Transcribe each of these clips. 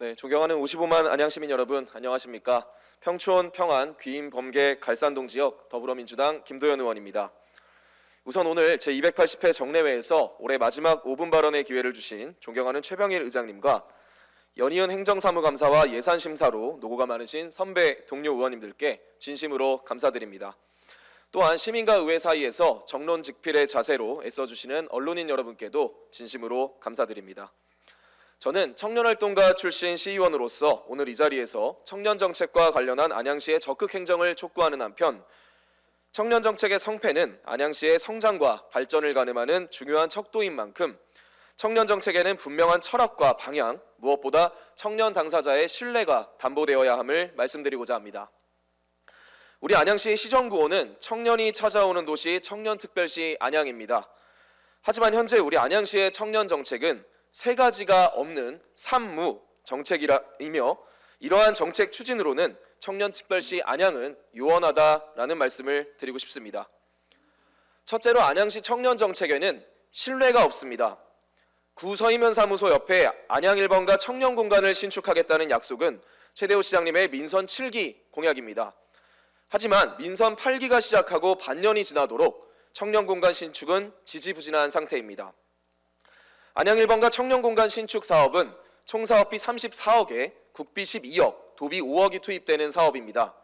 네, 존경하는 55만 안양시민 여러분 안녕하십니까? 평촌, 평안, 귀인, 범계, 갈산동 지역 더불어민주당 김도현 의원입니다. 우선 오늘 제 280회 정례회에서 올해 마지막 5분 발언의 기회를 주신 존경하는 최병일 의장님과 연이은 행정사무감사와 예산심사로 노고가 많으신 선배 동료 의원님들께 진심으로 감사드립니다. 또한 시민과 의회 사이에서 정론 직필의 자세로 애써주시는 언론인 여러분께도 진심으로 감사드립니다. 저는 청년활동가 출신 시의원으로서 오늘 이 자리에서 청년 정책과 관련한 안양시의 적극 행정을 촉구하는 한편 청년 정책의 성패는 안양시의 성장과 발전을 가늠하는 중요한 척도인 만큼 청년 정책에는 분명한 철학과 방향, 무엇보다 청년 당사자의 신뢰가 담보되어야 함을 말씀드리고자 합니다. 우리 안양시의 시정구호는 청년이 찾아오는 도시 청년특별시 안양입니다. 하지만 현재 우리 안양시의 청년 정책은 세 가지가 없는 산무 정책이라이며 이러한 정책 추진으로는 청년 특별시 안양은 요원하다라는 말씀을 드리고 싶습니다. 첫째로 안양시 청년 정책에는 신뢰가 없습니다. 구 서희면 사무소 옆에 안양 1번가 청년 공간을 신축하겠다는 약속은 최대호 시장님의 민선 7기 공약입니다. 하지만 민선 8기가 시작하고 반년이 지나도록 청년 공간 신축은 지지부진한 상태입니다. 안양 1번가 청년 공간 신축 사업은 총 사업비 34억에 국비 12억, 도비 5억이 투입되는 사업입니다.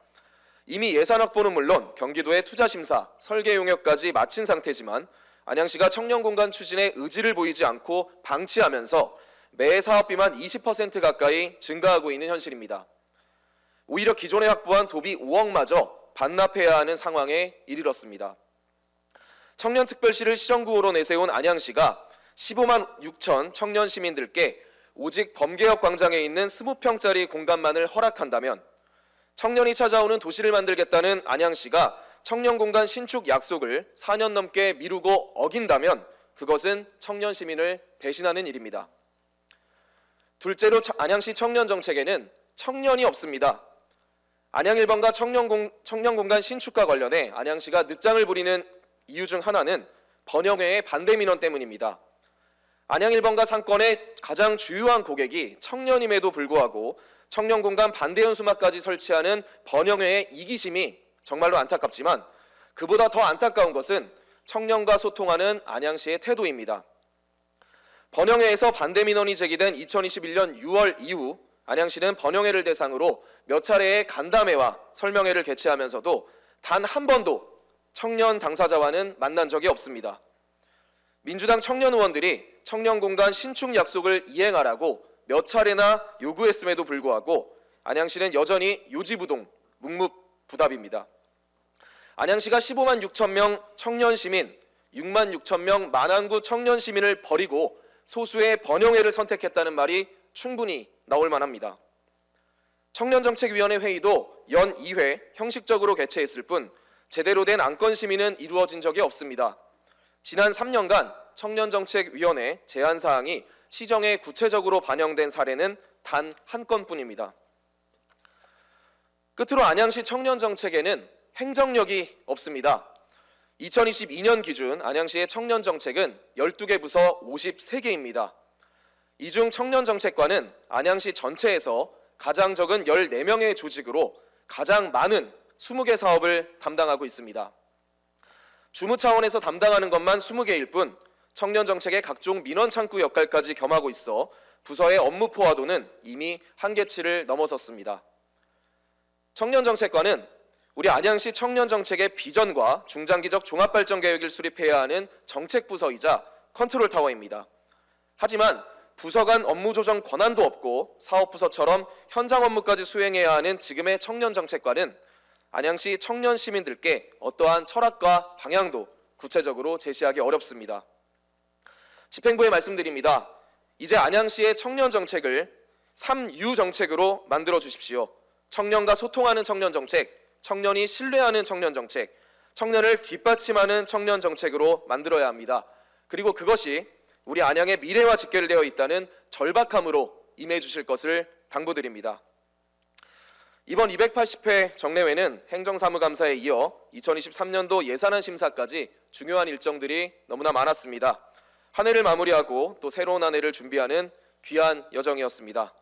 이미 예산 확보는 물론 경기도의 투자 심사, 설계 용역까지 마친 상태지만 안양시가 청년 공간 추진에 의지를 보이지 않고 방치하면서 매 사업비만 20% 가까이 증가하고 있는 현실입니다. 오히려 기존에 확보한 도비 5억마저 반납해야 하는 상황에 이르렀습니다. 청년특별시를 시정구호로 내세운 안양시가 15만 6천 청년 시민들께 오직 범개혁 광장에 있는 20평짜리 공간만을 허락한다면 청년이 찾아오는 도시를 만들겠다는 안양시가 청년 공간 신축 약속을 4년 넘게 미루고 어긴다면 그것은 청년 시민을 배신하는 일입니다. 둘째로 청- 안양시 청년 정책에는 청년이 없습니다. 안양 1번가 청년, 공, 청년 공간 신축과 관련해 안양시가 늦장을 부리는 이유 중 하나는 번영회의 반대 민원 때문입니다. 안양 1번가 상권의 가장 주요한 고객이 청년임에도 불구하고 청년 공간 반대 연수막까지 설치하는 번영회의 이기심이 정말로 안타깝지만 그보다 더 안타까운 것은 청년과 소통하는 안양시의 태도입니다. 번영회에서 반대 민원이 제기된 2021년 6월 이후 안양시는 번영회를 대상으로 몇 차례의 간담회와 설명회를 개최하면서도 단 한 번도 청년 당사자와는 만난 적이 없습니다. 민주당 청년 의원들이 청년 공간 신축 약속을 이행하라고 몇 차례나 요구했음에도 불구하고 안양시는 여전히 요지부동 묵묵부답입니다. 안양시가 15만 6천 명 청년 시민, 6만 6천 명 만안구 청년 시민을 버리고 소수의 번영회를 선택했다는 말이 충분히 나올 만합니다. 청년정책위원회 회의도 연 2회 형식적으로 개최했을 뿐 제대로 된 안건 심의는 이루어진 적이 없습니다. 지난 3년간 청년정책위원회 제안 사항이 시정에 구체적으로 반영된 사례는 단 한 건뿐입니다. 끝으로 안양시 청년정책에는 행정력이 없습니다. 2022년 기준 안양시의 청년정책은 12개 부서 53개입니다. 이 중 청년정책과는 안양시 전체에서 가장 적은 14명의 조직으로 가장 많은 20개 사업을 담당하고 있습니다. 주무 차원에서 담당하는 것만 20개일 뿐 청년 정책의 각종 민원 창구 역할까지 겸하고 있어 부서의 업무 포화도는 이미 한계치를 넘어섰습니다. 청년 정책과는 우리 안양시 청년 정책의 비전과 중장기적 종합 발전 계획을 수립해야 하는 정책 부서이자 컨트롤 타워입니다. 하지만 부서 간 업무 조정 권한도 없고 사업 부서처럼 현장 업무까지 수행해야 하는 지금의 청년 정책과는 안양시 청년 시민들께 어떠한 철학과 방향도 구체적으로 제시하기 어렵습니다. 집행부에 말씀드립니다. 이제 안양시의 청년 정책을 3U 정책으로 만들어 주십시오. 청년과 소통하는 청년 정책, 청년이 신뢰하는 청년 정책, 청년을 뒷받침하는 청년 정책으로 만들어야 합니다. 그리고 그것이 우리 안양의 미래와 직결되어 있다는 절박함으로 임해 주실 것을 당부드립니다. 이번 280회 정례회는 행정사무감사에 이어 2023년도 예산안 심사까지 중요한 일정들이 너무나 많았습니다. 한 해를 마무리하고 또 새로운 한 해를 준비하는 귀한 여정이었습니다.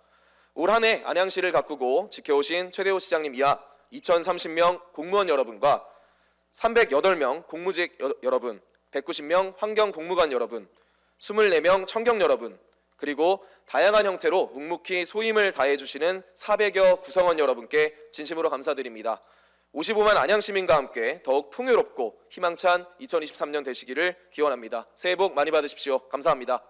올 한 해 안양시를 가꾸고 지켜오신 최대호 시장님 이하 2,030명 공무원 여러분과 308명 공무직 여, 여러분, 190명 환경 공무관 여러분, 24명 청경 여러분, 그리고 다양한 형태로 묵묵히 소임을 다해 주시는 400여 구성원 여러분께 진심으로 감사드립니다. 55만 안양 시민과 함께 더욱 풍요롭고 희망찬 2023년 되시기를 기원합니다. 새해 복 많이 받으십시오. 감사합니다.